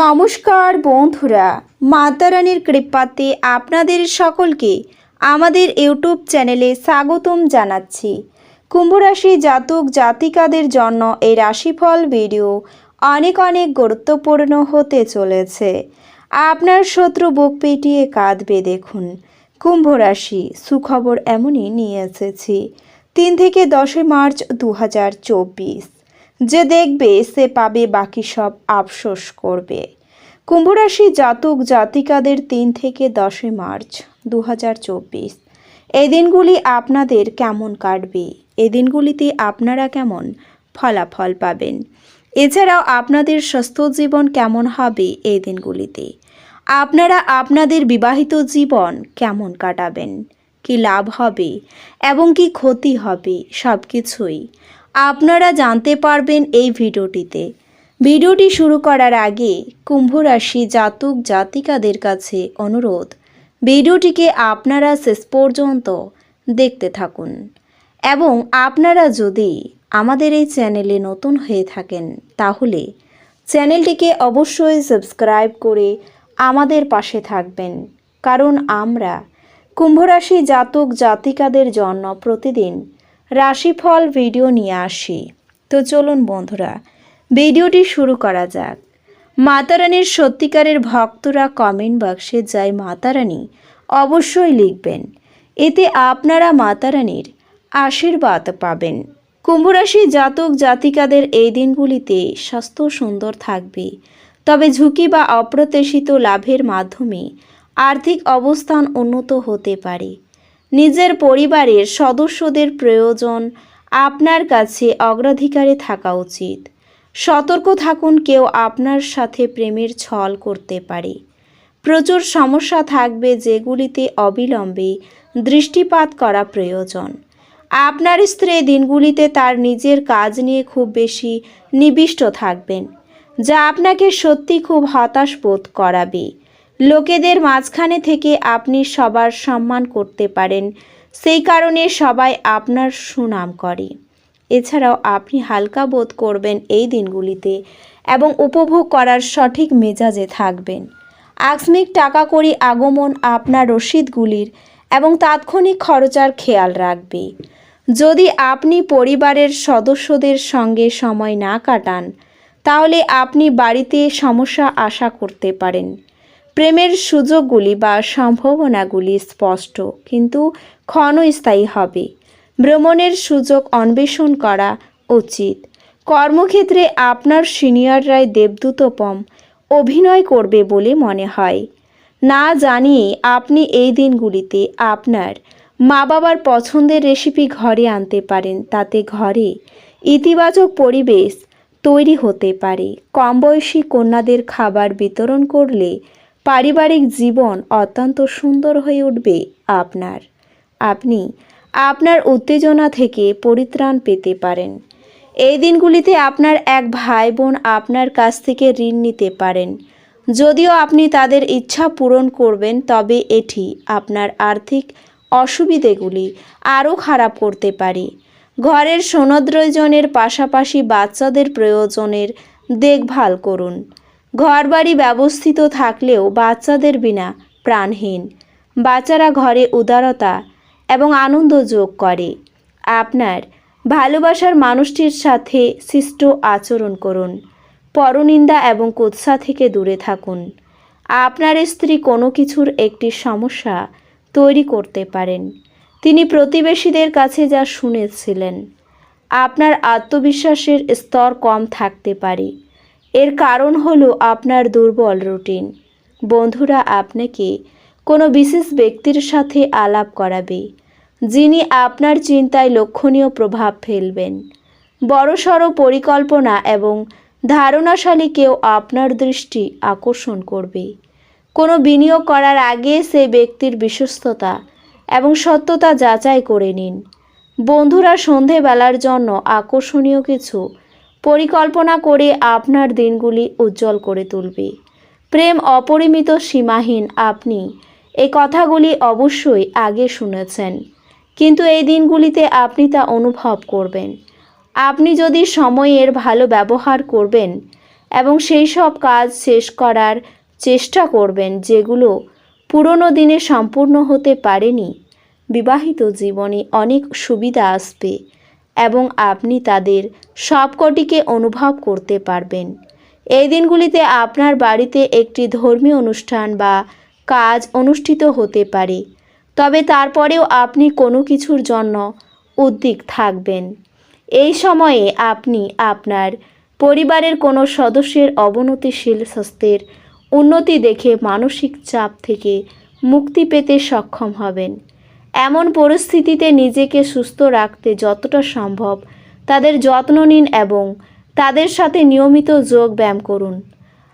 নমস্কার বন্ধুরা মাতারানীর কৃপাতে আপনাদের সকলকে আমাদের ইউটিউব চ্যানেলে স্বাগতম জানাচ্ছি। কুম্ভরাশি জাতক জাতিকাদের জন্য এই রাশিফল ভিডিও অনেক অনেক গুরুত্বপূর্ণ হতে চলেছে। আপনার শত্রু বুক পেটিয়ে কাঁদবে দেখুন। কুম্ভ রাশি সুখবর এমনই নিয়ে এসেছি। তিন থেকে দশই মার্চ দু হাজার চব্বিশ। যে দেখবে সে পাবে বাকি সব আফসোস করবে। কুম্ভরাশি জাতক জাতিকাদের তিন থেকে দশই মার্চ দু হাজার চব্বিশ। এই দিনগুলি আপনাদের কেমন কাটবে? এই দিনগুলিতে আপনারা কেমন ফলাফল পাবেন? এছাড়াও আপনাদের স্বাস্থ্য জীবন কেমন হবে এই দিনগুলিতে? আপনারা আপনাদের বিবাহিত জীবন কেমন কাটাবেন? কি লাভ হবে? এবং কি ক্ষতি হবে? সব কিছুই আপনারা জানতে পারবেন এই ভিডিওটিতে। ভিডিওটি শুরু করার আগে কুম্ভ রাশি জাতক জাতিকাদের কাছে অনুরোধ, ভিডিওটিকে আপনারা শেষ পর্যন্ত দেখতে থাকুন। এবং আপনারা যদি আমাদের এই চ্যানেলে নতুন হয়ে থাকেন, তাহলে চ্যানেলটিকে অবশ্যই সাবস্ক্রাইব করে আমাদের পাশে থাকবেন। কারণ আমরা কুম্ভরাশি জাতক জাতিকাদের জন্য প্রতিদিন রাশিফল ভিডিও নিয়ে আসি। তো চলুন বন্ধুরা, ভিডিওটি শুরু করা যাক। মাতারানীর সত্যিকারের ভক্তরা কমেন্ট বক্সে যায় মাতারানী, অবশ্যই লিখবেন। এতে আপনারা মাতারানীর আশীর্বাদ পাবেন। কুম্ভরাশি জাতক জাতিকাদের এই দিনগুলিতে স্বাস্থ্য সুন্দর থাকবে। তবে ঝুঁকি বা অপ্রত্যাশিত লাভের মাধ্যমে আর্থিক অবস্থান উন্নত হতে পারে। নিজের পরিবারের সদস্যদের প্রয়োজন আপনার কাছে অগ্রাধিকারে থাকা উচিত। সতর্ক থাকুন, কেউ আপনার সাথে প্রেমের ছল করতে পারে। প্রচুর সমস্যা থাকবে যেগুলিতে অবিলম্বে দৃষ্টিপাত করা প্রয়োজন। আপনার স্ত্রী দিনগুলিতে তার নিজের কাজ নিয়ে খুব বেশি নিবিষ্ট থাকবেন, যা আপনাকে সত্যি খুব হতাশ বোধ করাবে। লোকেদের মাঝখানে থেকে আপনি সবার সম্মান করতে পারেন। সেই কারণে সবাই আপনার সুনাম করে। এছাড়াও আপনি হালকা বোধ করবেন এই দিনগুলিতে এবং উপভোগ করার সঠিক মেজাজে থাকবেন। আকস্মিক টাকা করি আগমন আপনার রসিদগুলির এবং তাৎক্ষণিক খরচার খেয়াল রাখবে। যদি আপনি পরিবারের সদস্যদের সঙ্গে সময় না কাটান, তাহলে আপনি বাড়িতে সমস্যা আশা করতে পারেন। প্রেমের সুযোগগুলি বা সম্ভাবনাগুলি স্পষ্ট, কিন্তু ক্ষণস্থায়ী হবে। ভ্রমণের সুযোগ অন্বেষণ করা উচিত। কর্মক্ষেত্রে আপনার সিনিয়ররাই দেবদূতপম অভিনয় করবে বলে মনে হয়। না জানিয়ে আপনি এই দিনগুলিতে আপনার মা বাবার পছন্দের রেসিপি ঘরে আনতে পারেন, তাতে ঘরে ইতিবাচক পরিবেশ তৈরি হতে পারে। কম বয়সী কন্যাদের খাবার বিতরণ করলে পারিবারিক জীবন অত্যন্ত সুন্দর হয়ে উঠবে আপনার। আপনি আপনার উত্তেজনা থেকে পরিত্রাণ পেতে পারেন। এই দিনগুলিতে আপনার এক ভাই বোন আপনার কাছ থেকে ঋণ নিতে পারেন। যদিও আপনি তাদের ইচ্ছা পূরণ করবেন, তবে এটি আপনার আর্থিক অসুবিধেগুলি আরও খারাপ করতে পারে। ঘরের সনদ্রয়জনের পাশাপাশি বাচ্চাদের প্রয়োজনের দেখভাল করুন। ঘরবাড়ি ব্যবস্থিত থাকলেও বাচ্চাদের বিনা প্রাণহীন। বাচ্চারা ঘরে উদারতা এবং আনন্দ যোগ করে। আপনার ভালোবাসার মানুষটির সাথে শিষ্ট আচরণ করুন। পরনিন্দা এবং কুৎসা থেকে দূরে থাকুন। আপনার স্ত্রী কোনো কিছুর একটি সমস্যা তৈরি করতে পারেন। তিনি প্রতিবেশীদের কাছে যা শুনেছিলেন। আপনার আত্মবিশ্বাসের স্তর কম থাকতে পারে। এর কারণ হলো আপনার দুর্বল রুটিন। বন্ধুরা, আপনাকে কোনো বিশেষ ব্যক্তির সাথে আলাপ করাবে, যিনি আপনার চিন্তায় লক্ষণীয় প্রভাব ফেলবেন। বড়সড় পরিকল্পনা এবং ধারণাশালী কেউ আপনার দৃষ্টি আকর্ষণ করবে। কোনো বিনিয়োগ করার আগে সে ব্যক্তির বিশ্বস্ততা এবং সত্যতা যাচাই করে নিন। বন্ধুরা, সন্ধেবেলার জন্য আকর্ষণীয় কিছু পরিকল্পনা করে আপনার দিনগুলি উজ্জ্বল করে তুলবে। প্রেম অপরিমিত সীমাহীন আপনি। এই কথাগুলি অবশ্যই আগে শুনেছেন। কিন্তু এই দিনগুলিতে আপনি তা অনুভব করবেন। আপনি যদি সময়ের ভালো ব্যবহার করবেন এবং সেই সব কাজ শেষ করার চেষ্টা করবেন যেগুলো পুরনো দিনে সম্পূর্ণ হতে পারেনি, বিবাহিত জীবনে অনেক সুবিধা আসবে। এবং আপনি তাদের সবকটিকে অনুভব করতে পারবেন। এই দিনগুলিতে আপনার বাড়িতে একটি ধর্মীয় অনুষ্ঠান বা কাজ অনুষ্ঠিত হতে পারে, তবে তারপরেও আপনি কোনো কিছুর জন্য উদ্বিগ থাকবেন। এই সময়ে আপনি আপনার পরিবারের কোনো সদস্যের অবনতিশীল স্বাস্থ্যের উন্নতি দেখে মানসিক চাপ থেকে মুক্তি পেতে সক্ষম হবেন। এমন পরিস্থিতিতে নিজেকে সুস্থ রাখতে যতটা সম্ভব। তাদের যত্ন নিন এবং তাদের সাথে নিয়মিত যোগ ব্যায়াম করুন।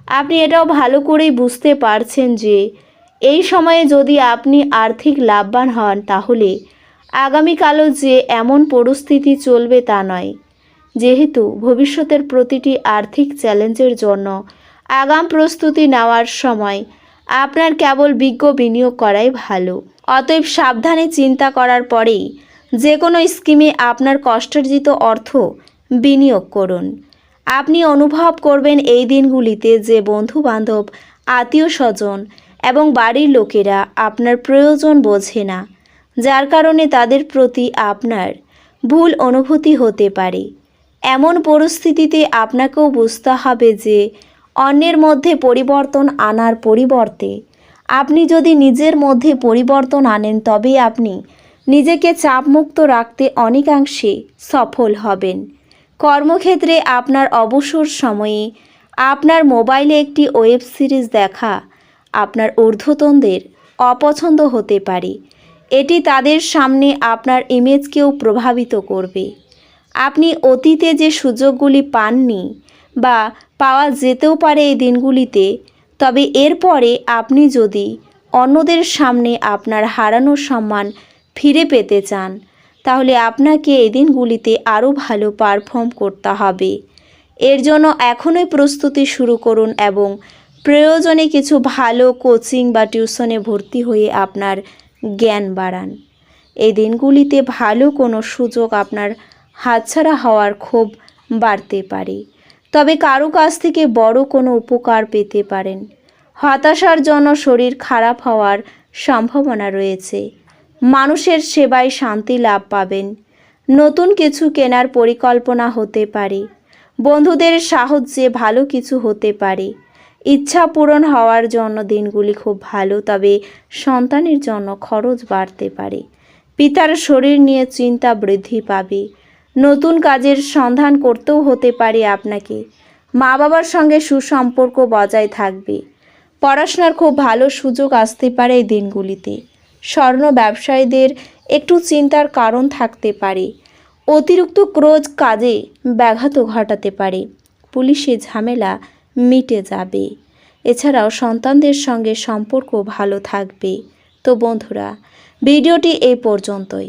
আপনি এটাও ভালো করেই বুঝতে পারছেন যে, এই সময়ে যদি আপনি আর্থিক লাভবান হন, তাহলে আগামীকালও যে এমন পরিস্থিতি চলবে তা নয়। যেহেতু ভবিষ্যতের প্রতিটি আর্থিক চ্যালেঞ্জের জন্য আগাম প্রস্তুতি নেওয়ার সময় আপনার কেবল বিজ্ঞ বিনিয়োগ করাই ভালো। অতএব সাবধানে চিন্তা করার পরেই যে কোনো স্কিমে আপনার কষ্টার্জিত অর্থ বিনিয়োগ করুন। আপনি অনুভব করবেন এই দিনগুলিতে যে বন্ধু বান্ধব আত্মীয় স্বজন এবং বাড়ির লোকেরা আপনার প্রয়োজন বোঝে না, যার কারণে তাদের প্রতি আপনার ভুল অনুভূতি হতে পারে। এমন পরিস্থিতিতে আপনাকেও বুঝতে হবে যে অন্যের মধ্যে পরিবর্তন আনার পরিবর্তে আপনি যদি নিজের মধ্যে পরিবর্তন আনেন, তবে আপনি নিজেকে চাপমুক্ত রাখতে অনেকাংশে সফল হবেন। কর্মক্ষেত্রে আপনার অবসর সময়ে আপনার মোবাইলে একটি ওয়েব সিরিজ দেখা আপনার ঊর্ধ্বতনদের অপছন্দ হতে পারে। এটি তাদের সামনে আপনার ইমেজকেও প্রভাবিত করবে। আপনি অতীতে যে সুযোগগুলি পাননি বা পাওয়া যেতেও পারে এই দিনগুলিতে তবে এরপরে আপনি যদি অন্যদের সামনে আপনার হারানো সম্মান ফিরে পেতে চান, তাহলে আপনাকে এই দিনগুলিতে আরও ভালো পারফর্ম করতে হবে। এর জন্য এখনই প্রস্তুতি শুরু করুন এবং প্রয়োজনে কিছু ভালো কোচিং বা টিউশনে ভর্তি হয়ে আপনার জ্ঞান বাড়ান। এই দিনগুলিতে ভালো কোনো সুযোগ আপনার হাতছাড়া হওয়ার ক্ষোভ বাড়তে পারে। তবে কারও কাছ থেকে বড় কোনো উপকার পেতে পারেন। হতাশার জন্য শরীর খারাপ হওয়ার সম্ভাবনা রয়েছে। মানুষের সেবায় শান্তি লাভ পাবেন। নতুন কিছু কেনার পরিকল্পনা হতে পারে। বন্ধুদের সাহায্যে ভালো কিছু হতে পারে। ইচ্ছা পূরণ হওয়ার জন্য দিনগুলি খুব ভালো, তবে সন্তানের জন্য খরচ বাড়তে পারে। পিতার শরীর নিয়ে চিন্তা বৃদ্ধি পাবে। নতুন কাজের সন্ধান করতেও হতে পারে আপনাকে। মা বাবার সঙ্গে সুসম্পর্ক বজায় থাকবে। পড়াশোনার খুব ভালো সুযোগ আসতে পারে এই দিনগুলিতে। স্বর্ণ ব্যবসায়ীদের একটু চিন্তার কারণ থাকতে পারে। অতিরিক্ত ক্রোজ কাজে ব্যাঘাত ঘটাতে পারে। পুলিশে ঝামেলা মিটে যাবে। এছাড়াও সন্তানদের সঙ্গে সম্পর্ক ভালো থাকবে। তো বন্ধুরা, ভিডিওটি এই পর্যন্তই।